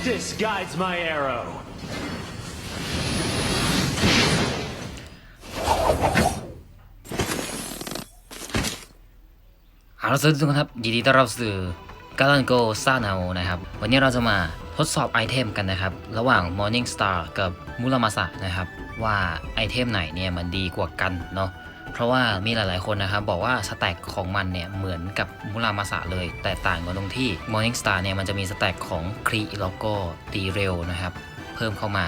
Justice guides my arrow. เอาละสวัสดีทุกคนครับ ยินดีต้อนรับสู่กาลันโกซานาโอนะครับ วันนี้เราจะมาทดสอบไอเทมกันนะครับ ระหว่าง Morning Star กับมุรามาสะนะครับ ว่าไอเทมไหนเนี่ยมันดีกว่ากันเนาะ เพราะว่ามีหลายๆคนนะครับบอกว่าสแต็กของมันเนี่ยเหมือนกับมุรามาสะเลย แต่ต่างกันตรงที่ Morning Star เนี่ยมันจะมีสแต็กของครีแล้วก็ตีเร็วนะครับ เพิ่มเข้ามา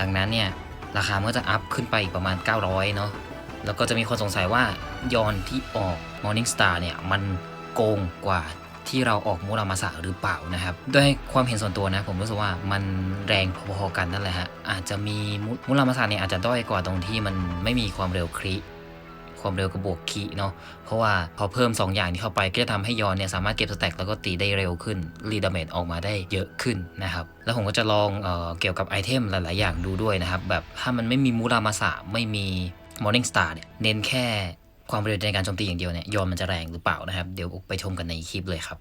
ดังนั้นเนี่ยราคามันก็จะอัพขึ้นไปอีกประมาณ 900 เนาะแล้วก็จะมีคนสงสัยว่ายอนที่ออก Morning Star เนี่ยมันโกงกว่าที่เราออกมูรามาสะหรือเปล่านะครับ ด้วยความเห็นส่วนตัวนะ ผมรู้สึกว่ามันแรงพอๆกันนั่นแหละฮะอาจจะมีมูรามาสะเนี่ยอาจจะด้อยกว่าตรงที่มันไม่มีความเร็วครี ความเร็วกับบวกคีเนาะเพราะว่าพอเพิ่ม 2 อย่างนี้เข้าไปก็จะทำให้ยอนเนี่ยสามารถเก็บสแต็กแล้วก็ตีได้เร็วขึ้นรีดาเมจออกมาได้เยอะขึ้นนะครับแล้วผมก็จะลองเออเกี่ยวกับไอเทมหลาย ๆ อย่างดูด้วยนะครับแบบถ้ามันไม่มีมูรามาสะไม่มี Morning Star เนี่ยเน้นแค่ความเร็วในการโจมตีอย่างเดียวเนี่ยยอนมันจะแรงหรือเปล่านะครับ เดี๋ยวไปชมกันในคลิปเลยครับ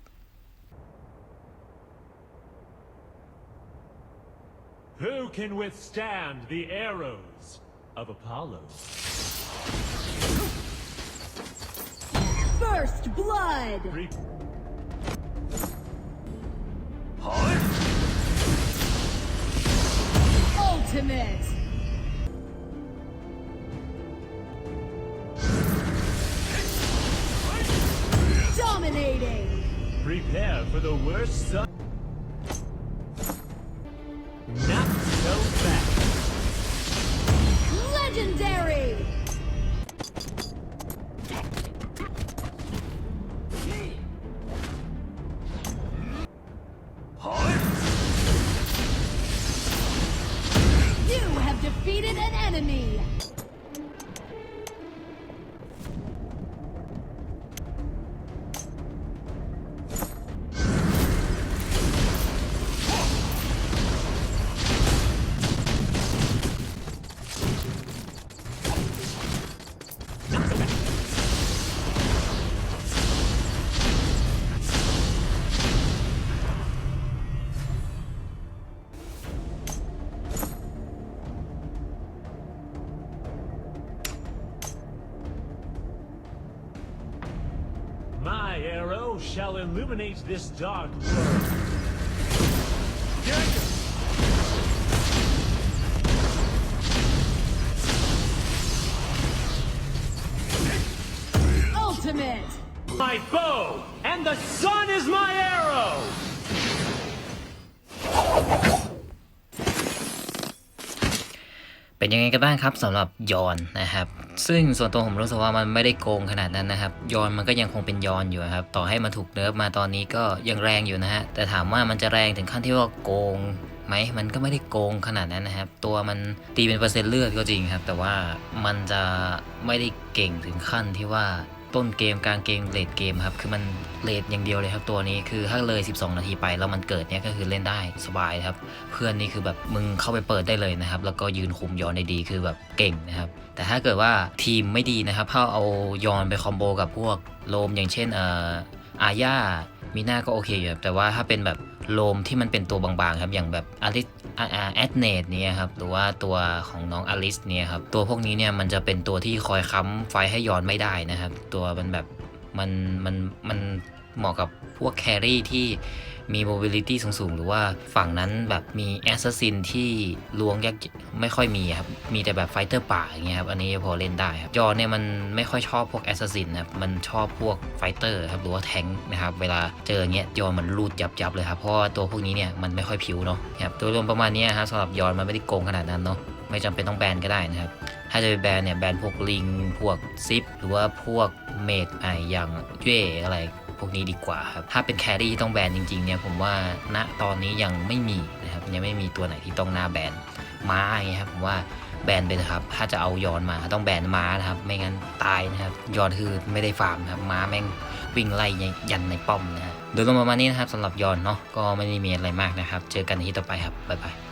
Who can withstand the arrows of Apollo? Blood! Re- Ultimate! Dominating! Prepare for the worst defeated an enemy! Arrow shall illuminate this dark world. Ultimate! My bow, and the sun is my arrow! เป็นยังไงกันบ้างครับสำหรับยอนนะครับ ซึ่งส่วนตัวผมรู้สึกว่ามันไม่ได้โกงขนาดนั้นนะครับ ยอนมันก็ยังคงเป็นยอนอยู่ครับ ต่อให้มันถูกเนิร์ฟมาตอนนี้ก็ยังแรงอยู่นะฮะ แต่ถามว่ามันจะแรงถึงขั้นที่ว่าโกงไหมมันก็ไม่ได้โกงขนาดนั้นนะครับ ตัวมันตีเป็นเปอร์เซ็นต์เลือดก็จริงครับ แต่ว่ามันจะไม่ได้เก่งถึงขั้นที่ว่า ต้นเกมกลางเกมเลดเกมครับ คือมันเลดอย่างเดียวเลยครับตัวนี้คือถ้าเลย 12 นาทีไปแล้วมันเกิดเนี่ยก็คือเล่นได้สบายครับ เพื่อนนี่คือแบบมึงเข้าไปเปิดได้เลยนะครับ แล้วก็ยืนคุมย้อนได้ดีคือแบบเก่งนะครับ แต่ถ้าเกิดว่าทีมไม่ดีนะครับถ้าเอาย้อนไปคอมโบกับพวกโลมอย่างเช่นเอ่ออาญามีหน้าก็โอเคอยู่แต่ว่าถ้าเป็นแบบ โลมที่มันเป็นตัวบางๆครับอย่างแบบอลิสแอดเนตเนี่ยครับหรือว่าตัวของน้องอลิสเนี่ยครับตัวพวกนี้เนี่ยมันจะเป็นตัวที่คอยค้ำไฟให้ย้อนไม่ได้นะครับ ตัวมันแบบ มันมันมันเหมาะกับพวกแครี่ที่มี mobility สูงๆ หรือว่าฝั่งนั้นแบบมี assassin ที่ล้วงยากไม่ค่อยมีครับ มีแต่แบบไฟเตอร์ป่าอย่างเงี้ยครับ อันนี้พอเล่นได้ครับยอนเนี่ยมันไม่ค่อยชอบพวก assassin นะครับ มันชอบพวกไฟเตอร์ครับ หรือว่าแทงนะครับ เวลาเจอเงี้ยยอนมันรูดยับๆเลยครับ เพราะว่าตัวพวกนี้เนี่ยมันไม่ค่อยผิวเนาะครับ โดยรวมประมาณนี้ครับสำหรับยอนมันไม่ได้โกงขนาดนั้นเนาะ ไม่จำเป็นต้องแบนก็ได้นะครับ ถ้าจะไปแบนเนี่ยแบนพวกลิง พวกซิป หรือว่าพวกเมดไออย่างเย่อะไรพวกนี้ดีกว่าครับ ถ้าเป็นแครี่ที่ต้องแบนจริงๆเนี่ยผมว่าณตอนนี้ยังไม่มีนะครับยังไม่มีตัวไหนที่ต้องหน้าแบนม้าอย่างเงี้ยครับผมว่าแบนไปเลยครับ ถ้าจะเอายอนมาต้องแบนม้านะครับ ไม่งั้นตายนะครับ ยอนคือไม่ได้ฟาร์มครับ ม้าแม่งวิ่งไล่ยันในป้อมนะฮะโดยรวมประมาณนี้นะครับสำหรับยอนเนาะ ก็ไม่ได้มีอะไรมากนะครับ เจอกันในที่ต่อไปครับ บ๊ายบาย